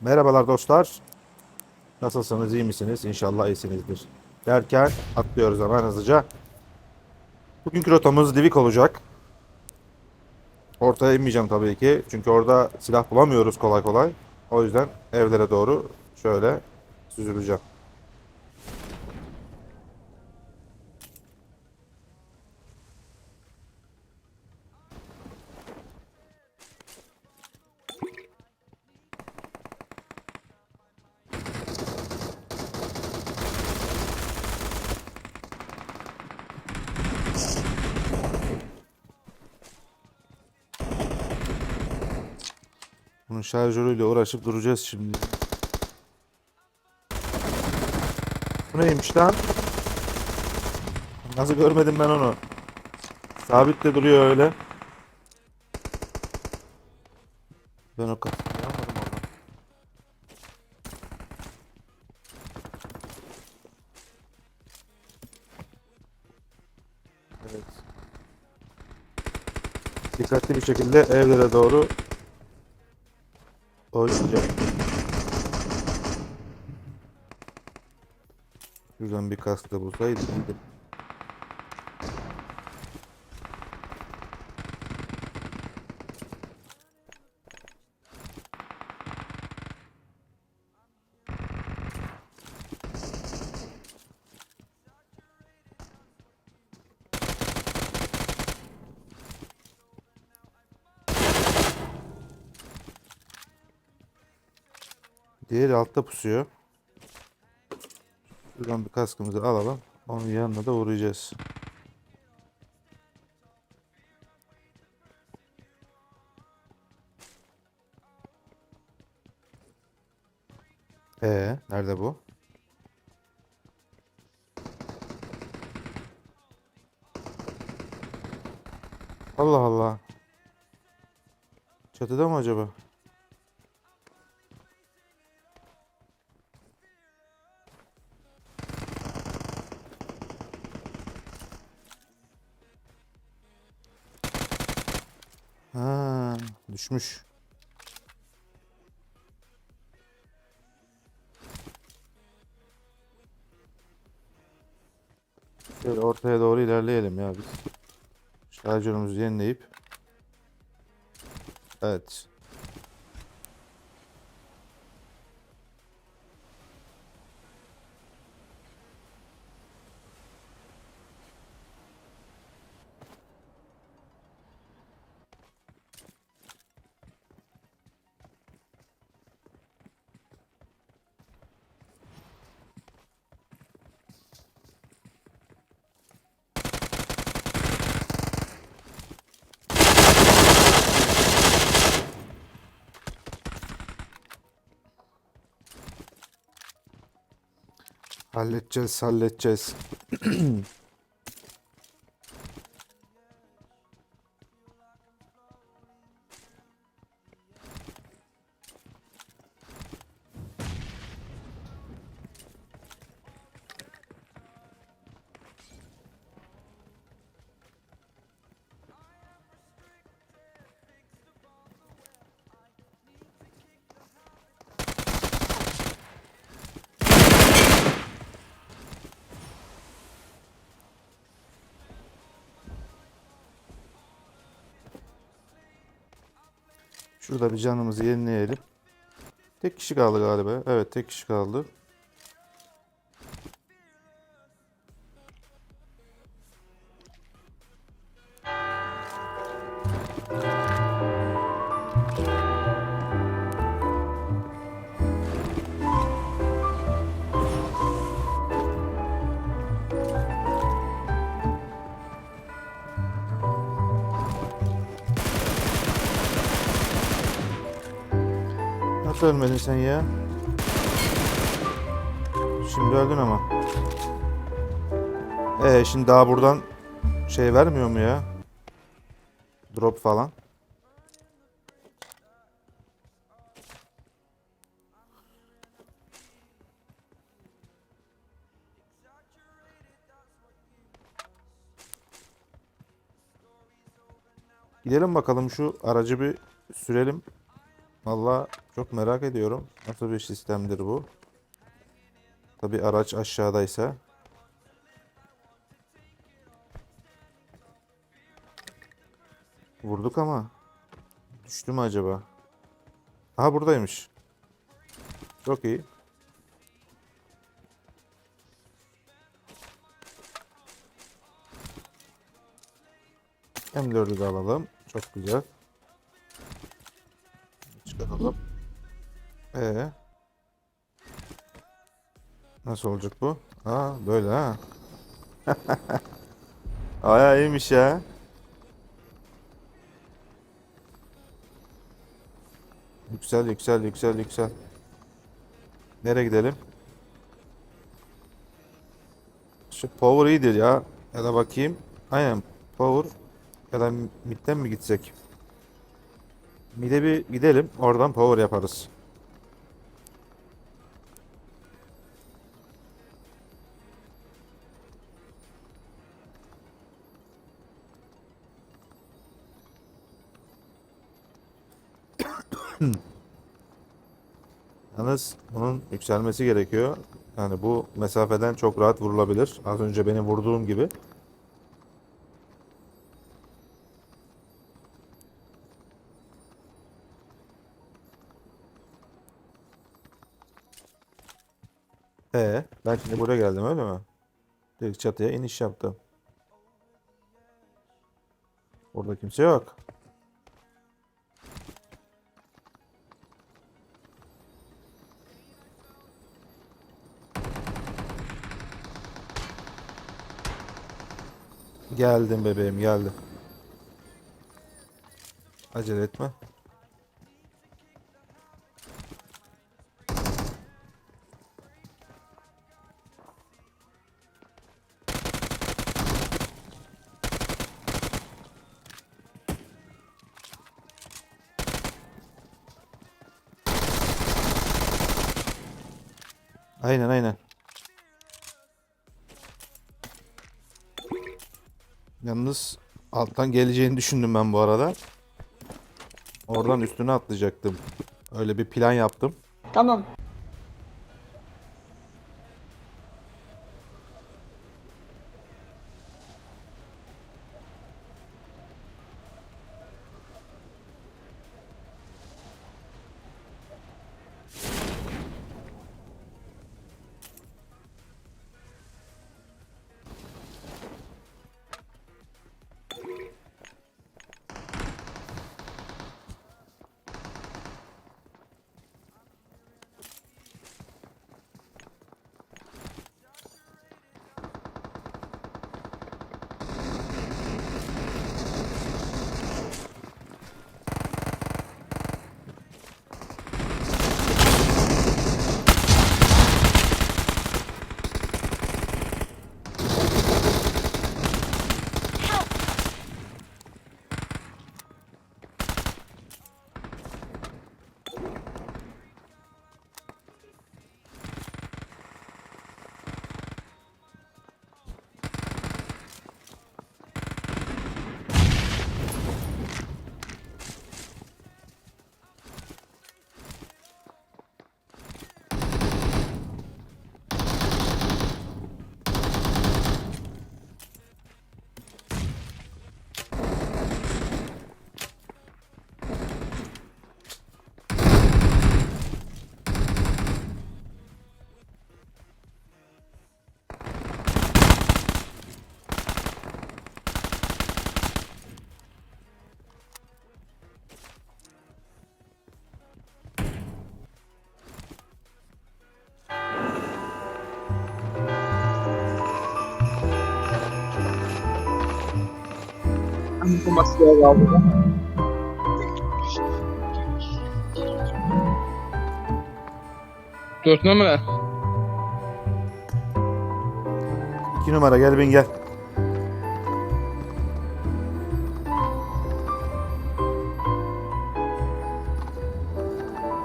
Merhabalar dostlar. Nasılsınız, iyi misiniz? İnşallah iyisinizdir. Derken atlıyoruz hemen hızlıca. Bugünkü rotamız Divik olacak. Ortaya inmeyeceğim tabii ki. Çünkü orada silah bulamıyoruz kolay kolay. O yüzden evlere doğru şöyle süzüleceğim. Bunun şarjörüyle uğraşıp duracağız şimdi. Bu neymiş lan? Nasıl görmedim ben onu? Sabit de duruyor öyle. Ben o kafayı yapmadım orada. Evet. Dikkatli bir şekilde evlere doğru oynayacağım. Şuradan bir kask da bulsaydım iyiydi. Diğeri altta pusuyor. Şuradan bir kaskımızı alalım. Onun yanına da uğrayacağız. Ee, nerede bu? Allah Allah. Çatıda mı acaba? Düşmüş. Şöyle ortaya doğru ilerleyelim ya biz. Şarjörümüzü yenileyip. Evet. Halledeceğiz, halledeceğiz. Şurada bir canımızı yenileyelim. Tek kişi kaldı galiba. Evet, tek kişi kaldı. Nasıl ölmedin sen ya? Şimdi öldün ama. Ee şimdi daha buradan şey vermiyor mu ya? Drop falan. Gidelim bakalım şu aracı bir sürelim. Valla çok merak ediyorum. Nasıl bir sistemdir bu? Tabi araç aşağıdaysa. Vurduk ama. Düştü mü acaba? Aha buradaymış. Çok iyi. M4'ü de alalım. Çok güzel. Çıkaralım. Ee, nasıl olacak bu? Ha böyle ha. Aya iyiymiş ya. Yüksel yüksel yüksel yüksel. Nereye gidelim? Şu power iyidir ya. Ya da bakayım. Aynen power. Ya da midden mi gitsek? Mid'e bir gidelim. Oradan power yaparız. Yalnız bunun yükselmesi gerekiyor. Yani bu mesafeden çok rahat vurulabilir. Az önce benim vurduğum gibi. Ee, ben şimdi buraya geldim öyle mi? Direkt çatıya iniş yaptım. Burada kimse yok. Geldim bebeğim geldim. Acele etme. Aynen aynen. Yalnız alttan geleceğini düşündüm ben bu arada. Oradan üstüne atlayacaktım. Öyle bir plan yaptım. Tamam. Hangi masaya kaldı? Dört numara. İki numara gel bin gel.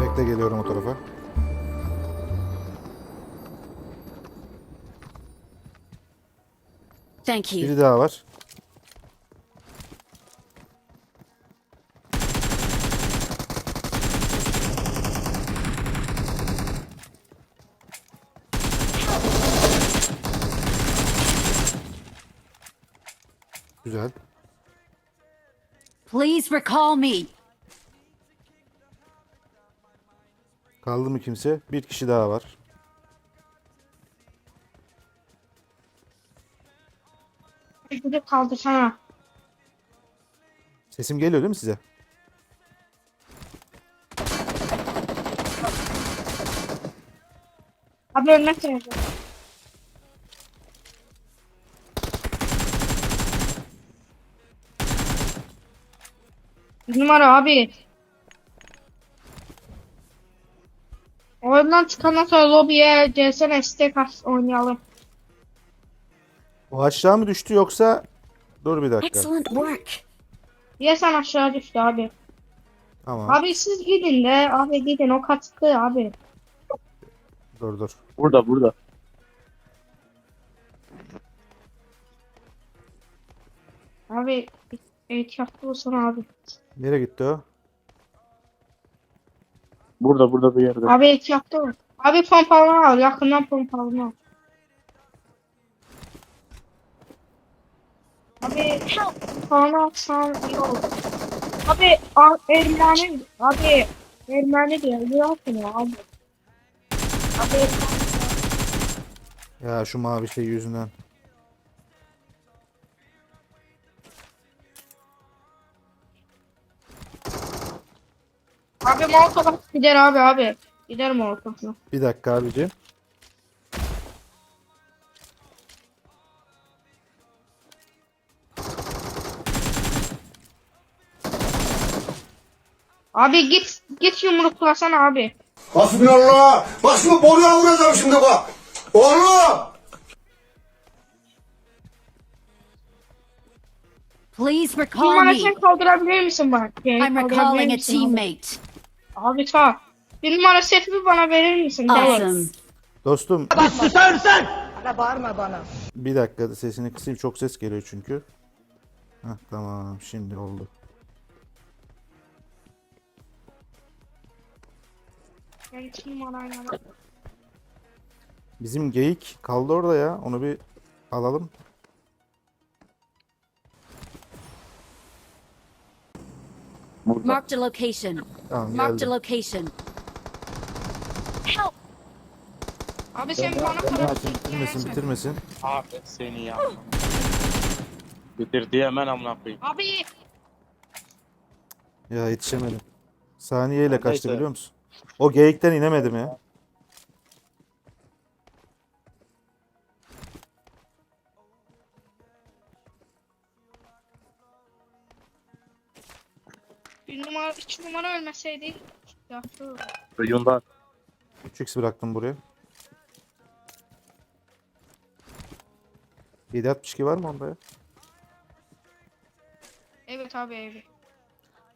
Bekle geliyorum o tarafa. Thank you. Biri daha var. Güzel. Please recall me. Kaldı mı kimse? Bir kişi daha var. Gidip kaldırsana. Sesim geliyor değil mi size? Abi ölmek lazım. Bir numara abi. Oyundan çıkandan sonra lobiye gelsene istek at oynayalım. O aşağı mı düştü yoksa... Dur bir dakika. Excellent work. Niye sen aşağı düştü abi? Tamam. Abi siz gidin de abi gidin o kaçtı abi. Dur dur. Burada burada. Abi ehtiyatlı olsun abi. Nereye gitti o? Burada burada bir yerde. Abi ehtiyatlı ol. Abi pompalama al yakından pompalama al. Abi pompalama alsan iyi olur. Abi a- Ermeni abi Ermeni diyor ne yapın ya abi. Abi Ya şu mavi şey yüzünden. Abi Molotov gider abi abi. Gider Molotov'la. Bir dakika abici. Abi git git yumruklasana abi. Hasbinallah. Bak şimdi boruya vuracağım şimdi bak. Oğlum. Please recall Numara me. sen kaldırabilir misin bak? Yani I'm kaldırabilir recalling a misin abi? teammate. Abi sağ. Bir numara setimi bana verir misin? Awesome. Dostum. Bir dakika sesini kısayım. Çok ses geliyor çünkü. Heh, tamam şimdi oldu. Ben iki numarayla. Bizim geyik kaldı orada ya. Onu bir alalım. Burada. Marked a location. Tamam Marked a location. Help! Abi sen bana para Bitirmesin bitirmesin. Abi seni ya. Bitirdi hemen amına koyayım. Abi Ya yetişemedim. Saniyeyle kaçtı Neyse. biliyor musun? O geyikten inemedim ya. Bir numara iki numara ölmeseydi. Ya şu. Rayondan. 3x bıraktım buraya. 762 var mı onda ya? Evet abi evet.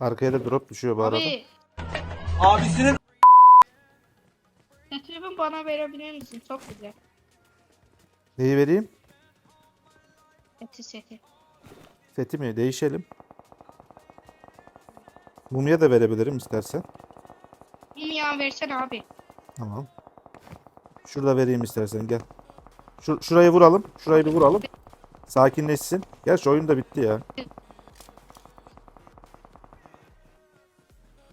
Arkaya da drop düşüyor bu arada. Abi. Abisinin Setimi bana verebilir misin? Çok güzel. Neyi vereyim? Eti seti. Seti mi? Değişelim. Mumya da verebilirim istersen. Bir yağ versene abi. Tamam. Şurada vereyim istersen gel. Şur şurayı vuralım. Şurayı bir vuralım. Sakinleşsin. Gerçi oyun da bitti ya.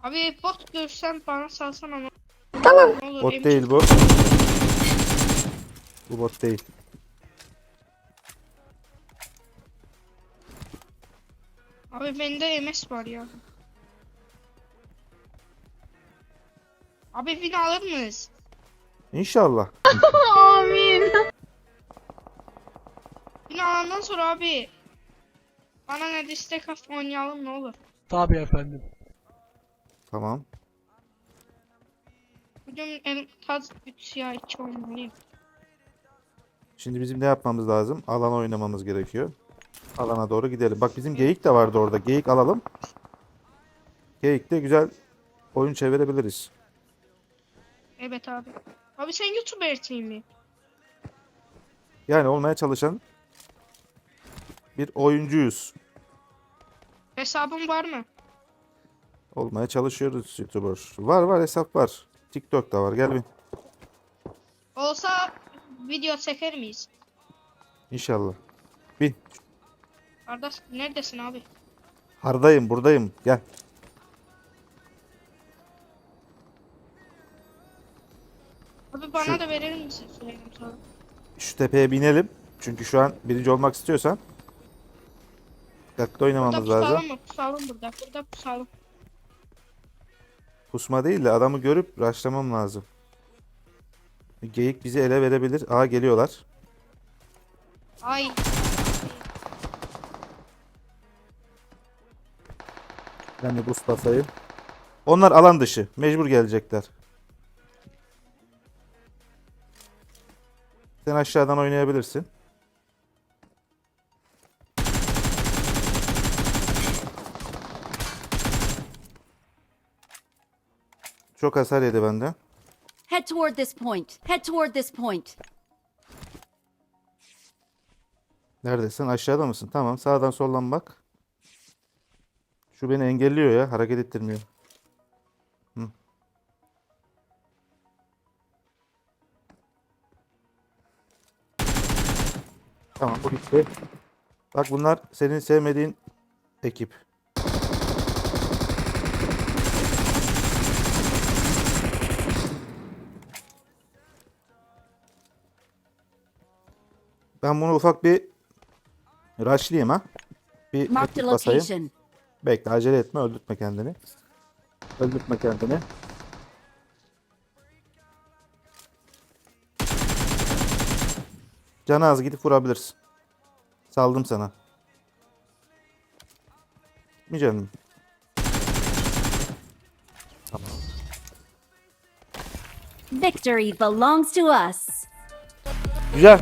Abi bot görsen bana salsan ama. Tamam. Olur, Bot değil bu. Bu bot değil. Abi bende MS var ya. Abi win alır mıyız? İnşallah. Amin. Win alandan sonra abi. Bana ne destek at oynayalım ne olur. Tabii efendim. Tamam. Bugün en taz 3 siyah 2 oynamalıyım. Şimdi bizim ne yapmamız lazım? Alana oynamamız gerekiyor. Alana doğru gidelim. Bak bizim geyik de vardı orada. Geyik alalım. Geyikte güzel oyun çevirebiliriz. Evet abi. Abi sen YouTuber mi? Yani olmaya çalışan bir oyuncuyuz. Hesabın var mı? Olmaya çalışıyoruz YouTuber. Var var hesap var. TikTok da var. Gel bir. Olsa video çeker miyiz? İnşallah. Bin. Kardeş neredesin abi? Hardayım buradayım. Gel. Abi bana Şu- da verir misin sana. Şu tepeye binelim. Çünkü şu an birinci olmak istiyorsan dikkatli Burada oynamamız lazım. pusalım mı? Pusalım burada. Burada pusalım. Pusma değil de adamı görüp rushlamam lazım. Geyik bizi ele verebilir. Aa geliyorlar. Ay. Ben de boost basayım. Onlar alan dışı. Mecbur gelecekler. Sen aşağıdan oynayabilirsin. Çok hasar yedi benden. Head toward this point. Head toward this point. Neredesin? Aşağıda mısın? Tamam. Sağdan soldan bak. Şu beni engelliyor ya. Hareket ettirmiyor. Tamam bu gitti. Bak bunlar senin sevmediğin ekip. Ben bunu ufak bir rushlayayım ha. Bir basayım. Bekle acele etme öldürtme kendini. Öldürtme kendini. Canı az gidip vurabilirsin. Saldım sana. Mi canım? Tamam. Victory belongs to us. Güzel.